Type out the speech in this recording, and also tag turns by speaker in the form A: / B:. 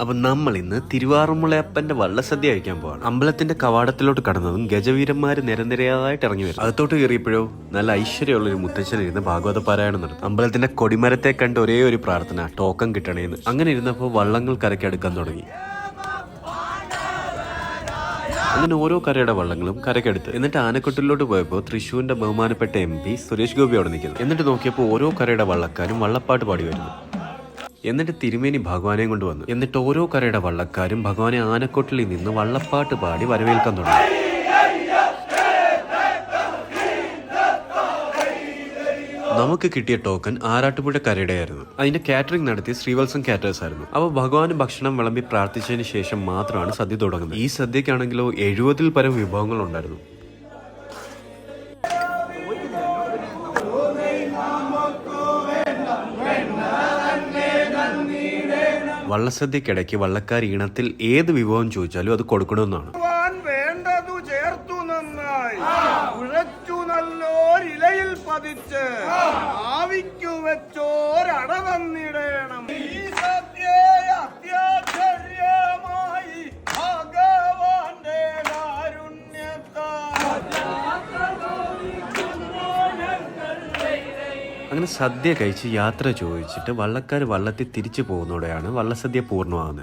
A: അപ്പൊ നമ്മൾ ഇന്ന് തിരുവാറുമുളയപ്പന്റെ വള്ളസദ്യ കഴിക്കാൻ പോവാണ്. അമ്പലത്തിന്റെ കവാടത്തിലോട്ട് കടന്നതും ഗജവീരന്മാര് നിരനിരയായിട്ട് ഇറങ്ങി വരും അകത്തോട്ട് കയറിയപ്പോഴോ നല്ല ഐശ്വര്യമുള്ള ഒരു മുത്തച്ഛൻ ഇരുന്ന് ഭാഗവത പാരായണം നടത്തും അമ്പലത്തിന്റെ കൊടിമരത്തെ കണ്ട് ഒരേ ഒരു പ്രാർത്ഥന ടോക്കൺ കിട്ടണേന്ന്. അങ്ങനെ ഇരുന്നപ്പോൾ വള്ളങ്ങൾ കരയ്ക്കടുക്കാൻ തുടങ്ങി. അങ്ങനെ ഓരോ കരയുടെ വള്ളങ്ങളും കരക്കെടുത്ത് എന്നിട്ട് ആനക്കൊട്ടിലോട്ട് പോയപ്പോൾ തൃശ്ശൂരിന്റെ ബഹുമാനപ്പെട്ട എം പി സുരേഷ് ഗോപി അവിടെ നിൽക്കുന്നു. എന്നിട്ട് നോക്കിയപ്പോൾ ഓരോ കരയുടെ വള്ളക്കാരും വള്ളപ്പാട്ട് പാടി വരുന്നു. എന്നിട്ട് തിരുമേനി ഭഗവാനെ കൊണ്ടുവന്നു എന്നിട്ട് ഓരോ കരയുടെ വള്ളക്കാരും ഭഗവാനെ ആനക്കൊട്ടിലിൽ നിന്ന് വള്ളപ്പാട്ട് പാടി വരവേൽക്കാൻ തുടങ്ങി. നമുക്ക് കിട്ടിയ ടോക്കൺ ആറാട്ടുപുഴ കരയുടെയായിരുന്നു. അതിന്റെ കാറ്ററിംഗ് നടത്തി ശ്രീവത്സം കാറ്റേഴ്സ് ആയിരുന്നു. അപ്പോൾ ഭഗവാൻ ഭക്ഷണം വിളമ്പി പ്രാർത്ഥിച്ചതിന് ശേഷം മാത്രമാണ് സദ്യ തുടങ്ങുന്നത്. ഈ സദ്യക്കാണെങ്കിലോ എഴുപതിൽ പരം വിഭവങ്ങൾ ഉണ്ടായിരുന്നു. വള്ളസദ്യക്കിടയ്ക്ക് വള്ളക്കാർ ഈണത്തിൽ ഏത് വിഭവം ചോദിച്ചാലും അത് കൊടുക്കണമെന്നാണ്.
B: വേണ്ടതു ചേർത്തു നന്നായി. ഉഴച്ചു പതിച്ച്. ആവിക്കു വെച്ചോരട തന്നിടേണം
A: അങ്ങനെ സദ്യ കഴിച്ച് യാത്ര ചോദിച്ചിട്ട് വള്ളക്കാർ വള്ളത്തിൽ തിരിച്ചു പോകുന്നതോടെയാണ് വള്ളസദ്യ പൂർണമാകുന്നത്.